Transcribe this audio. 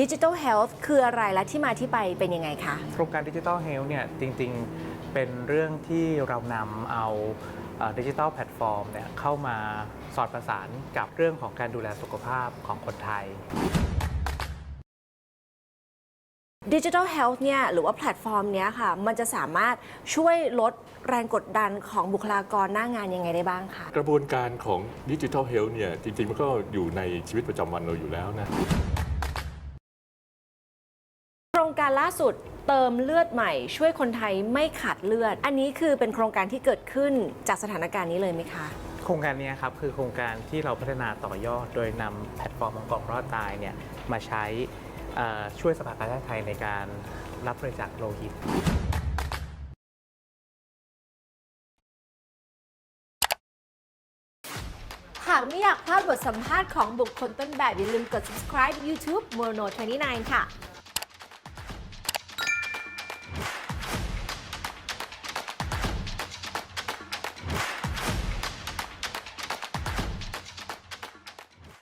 Digital Health คืออะไรและที่มาที่ไปเป็นยังไงคะ โครงการดิจิ t a ลเฮลท์เนี่ยจริงๆเป็นเรื่องที่เรานำเอาดิจิทัลแพลตฟอร์มเนี่ยเข้ามาสอดประสานกับเรื่องของการดูแลสุขภาพของคนไทย Digital Health เนี่ยหรือว่าแพลตฟอร์มเนี้ยค่ะ มันจะสามารถช่วยลดแรงกดดันของบุคลากรหน้างานยังไงได้บ้างคะกระบวนการของดิจิทัลเฮลท์เนี่ยจริงๆ มันก็อยู่ในชีวิตประจำวันเราอยู่แล้วนะโค รงการล่าสุดเติมเลือดใหม่ ช่วยคนไทยไม่ขาดเลือด อันนี้คือเป็นโครงการที่เกิดขึ้นจากสถานการณ์นี้เลยไหมคะ โครงการนี้ครับคือโครงการที่เราพัฒนาต่อยอด โดยนำแพลตฟอร์มของกล่องรอดตายเนี่ยมาใช้เอ่อช่วยสภากาชาติไทยในการรับบริจาคโลหิตหากไม่อยากพลาดบทสัมภาษณ์ของบุคคลต้นแบบอย่าลืมกด subscribe YouTube Mono 29 ค่ะ